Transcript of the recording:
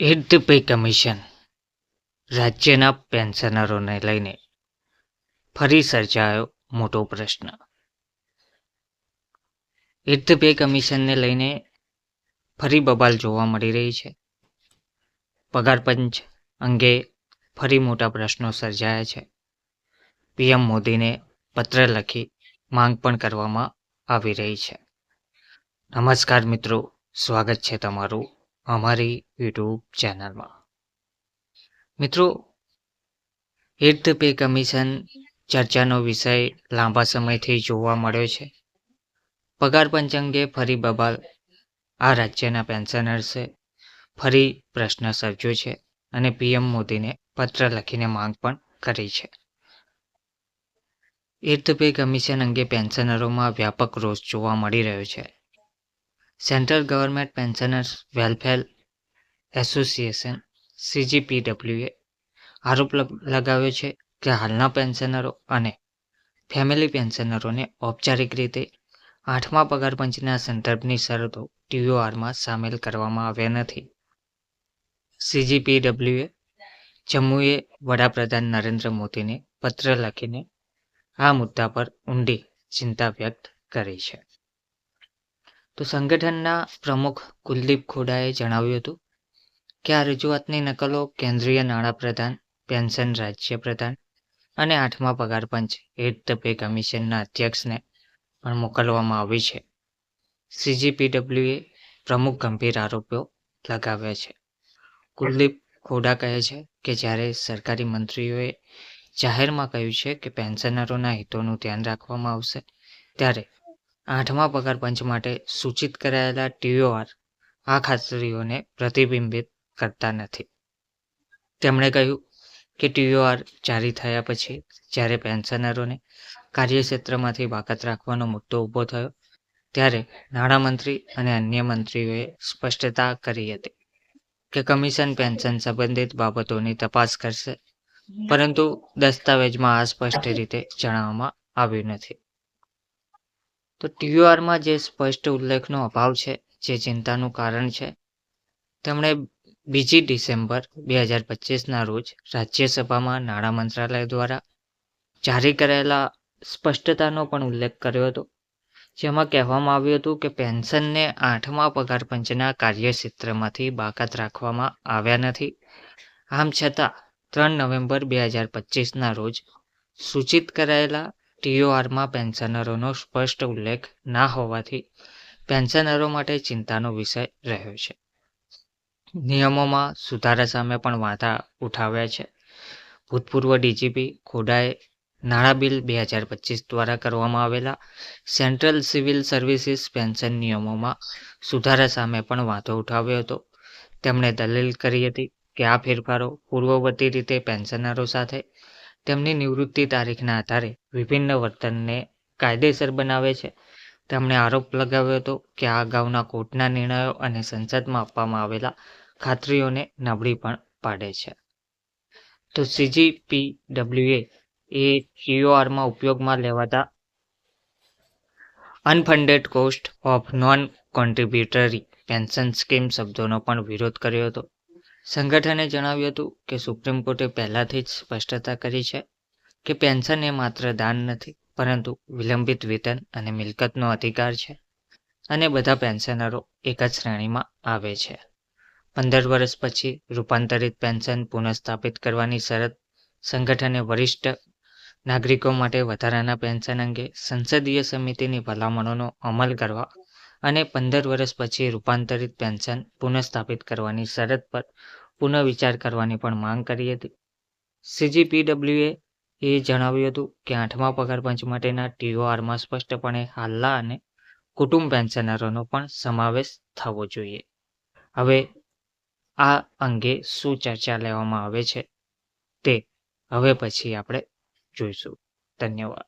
Add pay commission રાજ્યના પેન્શનરોને લઈને ફરી સર્જાયો મોટો પ્રશ્ન. એડ પે કમિશનને લઈને ફરી બબાલ જોવા મળી રહી છે. પગાર પંચ અંગે ફરી મોટા પ્રશ્નો સર્જાયા છે. પીએમ મોદીને પત્ર લખી માંગ પણ કરવામાં આવી રહી છે. નમસ્કાર મિત્રો, સ્વાગત છે તમારું. અમારી યુટ્યુબ ચેનલમાં. મિત્રો ધ પે કમિશન ચર્ચાનો વિષય લાંબા સમયથી જોવા મળ્યો છે. પગાર પંચ અંગે ફરી બબાલ આ રાજ્યના પેન્શનર્સે ફરી પ્રશ્ન સર્જ્યો છે અને પીએમ મોદીને પત્ર લખીને માંગ પણ કરી છે. ધ પે કમિશન અંગે પેન્શનરોમાં વ્યાપક રોષ જોવા મળી રહ્યો છે. Central government pensioners welfare association CGPWA આરોપ લગાવ્યો છે કે હાલના પેન્શનરો અને ફેમિલી પેન્શનરોને ઔપચારિક રીતે આઠમા પગાર પંચના સંદર્ભની શરતો ટીઓઆરમાં સામેલ કરવામાં આવ્યા નથી. સીજીપીડબ્લ્યુએ જમ્મુએ વડાપ્રધાન નરેન્દ્ર મોદીને પત્ર લખીને આ મુદ્દા પર ઊંડી ચિંતા વ્યક્ત કરી છે. તો સંગઠનના પ્રમુખ કુલદીપ ખોડાએ જણાવ્યું હતું કે આ રજૂઆતની નકલો કેન્દ્રીય નાણાપ્રધાન પેન્શન રાજ્ય પ્રધાન અને આઠમા પગાર પંચ એટ ધ પે કમિશનના અધ્યક્ષને પણ મોકલવામાં આવી છે. સીજીપીડબ્લ્યુએ પ્રમુખ ગંભીર આરોપો લગાવ્યા છે. કુલદીપ ખોડા કહે છે કે જ્યારે સરકારી મંત્રીઓએ જાહેરમાં કહ્યું છે કે પેન્શનરોના હિતોનું ધ્યાન રાખવામાં આવશે, ત્યારે આઠમા પગાર પંચ માટે સૂચિત કરાયેલા ટીઓઆર આ ખાતરીઓને પ્રતિબિંબિત કરતા નથી. તેમણે કહ્યું કે ટીઓઆર જારી થયા પછી જ્યારે પેન્શનરોને કાર્યક્ષેત્રમાંથી બાકાત રાખવાનો મુદ્દો ઊભો થયો, ત્યારે નાણામંત્રી અને અન્ય મંત્રીઓએ સ્પષ્ટતા કરી હતી કે કમિશન પેન્શન સંબંધિત બાબતોની તપાસ કરશે, પરંતુ દસ્તાવેજમાં આ સ્પષ્ટ રીતે જણાવવામાં આવ્યું નથી. તો ટીયુઆરમાં જે સ્પષ્ટ ઉલ્લેખનો અભાવ છે, જે ચિંતાનું કારણ છે, તેમણે બીજી ડિસેમ્બર બે હજાર પચીસના રોજ રાજ્યસભામાં નાણાં મંત્રાલય દ્વારા જારી કરાયેલા સ્પષ્ટતાનો પણ ઉલ્લેખ કર્યો હતો, જેમાં કહેવામાં આવ્યું હતું કે પેન્શનને આઠમા પગાર પંચના કાર્યક્ષેત્રમાંથી બાકાત રાખવામાં આવ્યા નથી. આમ છતાં, ત્રણ નવેમ્બર બે હજાર પચીસના રોજ સૂચિત કરાયેલા ટીઓઆરમાં પેન્શનરોનો સ્પષ્ટ ઉલ્લેખ ના હોવાથી પેન્શનરો માટે ચિંતાનો વિષય રહ્યો છે. નિયમોમાં સુધારા સામે પણ વાંધા ઉઠાવ્યા છે. ભૂતપૂર્વ ડીજીપી ખોડાએ નાણાં બિલ બે હજાર પચીસ દ્વારા કરવામાં આવેલા સેન્ટ્રલ સિવિલ સર્વિસીસ પેન્શન નિયમોમાં સુધારા સામે પણ વાંધો ઉઠાવ્યો હતો. તેમણે દલીલ કરી હતી કે આ ફેરફારો પૂર્વવર્તી રીતે પેન્શનરો સાથે તેમની નિવૃત્તિ તારીખના આધારે વિભિન્ન વર્તનને કાયદેસર બનાવે છે. તેમણે આરોપ લગાવ્યો હતો કે આ અગાઉના કોર્ટના નિર્ણયો અને સંસદમાં આપવામાં આવેલા ખાતરીઓને નબળી પણ પાડે છે. તો સીજીપીડબ્લ્યુએ એ ટીઓઆરમાં ઉપયોગમાં લેવાતા unfunded cost of non contributory pension scheme શબ્દોનો પણ વિરોધ કર્યો હતો. સંગઠને જણાવ્યું હતું કે સુપ્રીમ કોર્ટે પહેલાથી જ સ્પષ્ટતા કરી છે કે પેન્શન એ માત્ર દાન નથી, પરંતુ વિલંબિત વેતન અને મિલકતનો અધિકાર છે અને બધા પેન્શનરો એક જ શ્રેણીમાં આવે છે. પંદર વર્ષ પછી રૂપાંતરિત પેન્શન પુનઃસ્થાપિત કરવાની શરત સંગઠને વરિષ્ઠ નાગરિકો માટે વધારાના પેન્શન અંગે સંસદીય સમિતિની ભલામણોનો અમલ કરવા અને પંદર વર્ષ પછી રૂપાંતરિત પેન્શન પુનઃસ્થાપિત કરવાની શરત પર પુનઃવિચાર કરવાની પણ માંગ કરી હતી. સીજીપીડબ્લ્યુએ એ જણાવ્યું હતું કે આઠમા પગારપંચ માટેના ટીઓઆરમાં સ્પષ્ટપણે હાલ્લા અને કુટુંબ પેન્શનરોનો પણ સમાવેશ થવો જોઈએ. હવે આ અંગે શું ચર્ચા લેવામાં આવે છે તે હવે પછી આપણે જોઈશું. ધન્યવાદ.